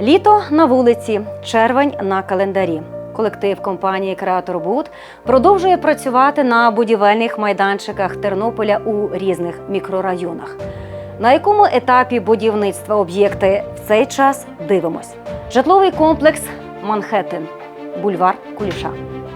Літо на вулиці, червень на календарі. Колектив компанії Креатор Буд продовжує працювати на будівельних майданчиках Тернополя у різних мікрорайонах. На якому етапі будівництва об'єкти в цей час дивимось? Житловий комплекс Манхеттен, бульвар Куліша.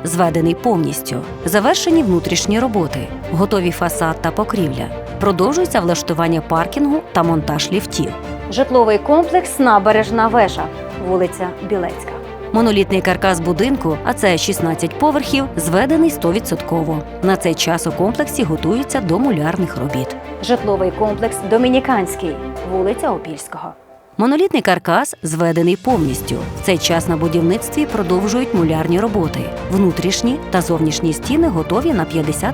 Зведений повністю, завершені внутрішні роботи, готові фасад та покрівля. Продовжується влаштування паркінгу та монтаж ліфтів. Житловий комплекс Набережна вежа, вулиця Білецька. Монолітний каркас будинку, а це 16 поверхів, зведений 100%. На цей час у комплексі готуються до мулярних робіт. Житловий комплекс Домініканський, вулиця Опільського. Монолітний каркас зведений повністю. В цей час на будівництві продовжують мулярні роботи. Внутрішні та зовнішні стіни готові на 50%.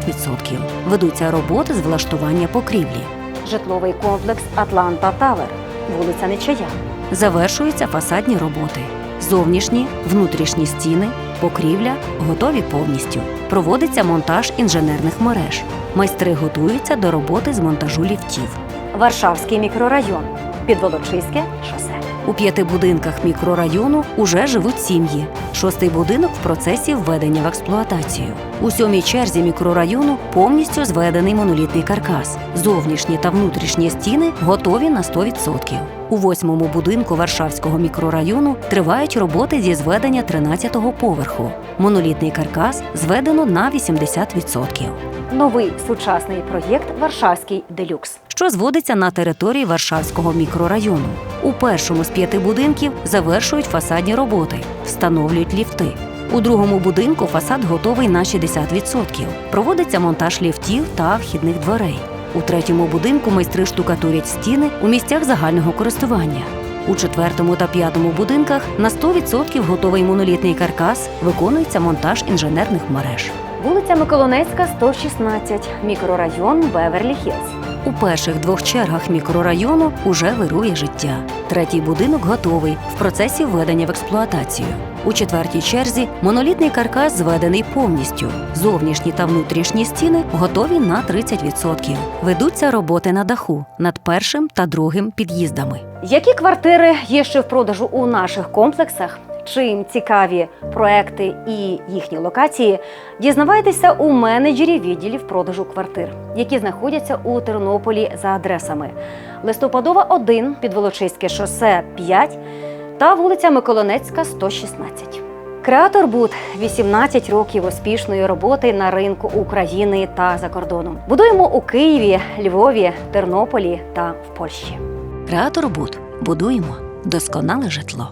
Ведуться роботи з влаштування покрівлі. Житловий комплекс Атланта Тавер, вулиця Нечая. Завершуються фасадні роботи. Зовнішні, внутрішні стіни, покрівля готові повністю. Проводиться монтаж інженерних мереж. Майстри готуються до роботи з монтажу ліфтів. Варшавський мікрорайон. Підволочиське шосе. У п'яти будинках мікрорайону уже живуть сім'ї. Шостий будинок в процесі введення в експлуатацію. У сьомій черзі мікрорайону повністю зведений монолітний каркас. Зовнішні та внутрішні стіни готові на 100%. У восьмому будинку Варшавського мікрорайону тривають роботи зі зведення 13-го поверху. Монолітний каркас зведено на 80%. Новий сучасний проєкт Варшавський делюкс, що зводиться на території Варшавського мікрорайону. У першому з п'яти будинків завершують фасадні роботи, встановлюють ліфти. У другому будинку фасад готовий на 60%. Проводиться монтаж ліфтів та вхідних дверей. У третьому будинку майстри штукатурять стіни у місцях загального користування. У четвертому та п'ятому будинках на 100% готовий монолітний каркас виконується монтаж інженерних мереж. Вулиця Миколинецька, 116, мікрорайон Беверлі Хілз. У перших двох чергах мікрорайону уже вирує життя. Третій будинок готовий в процесі введення в експлуатацію. У четвертій черзі монолітний каркас зведений повністю. Зовнішні та внутрішні стіни готові на 30%. Ведуться роботи на даху над першим та другим під'їздами. Які квартири є ще в продажу у наших комплексах? Чим цікаві проекти і їхні локації, дізнавайтеся у менеджерів відділів продажу квартир, які знаходяться у Тернополі за адресами Листопадова 1, Підволочиське шосе 5 та вулиця Миколинецька, 116. Креатор Буд 18 років успішної роботи на ринку України та за кордоном. Будуємо у Києві, Львові, Тернополі та в Польщі. Креатор Буд будуємо досконале житло.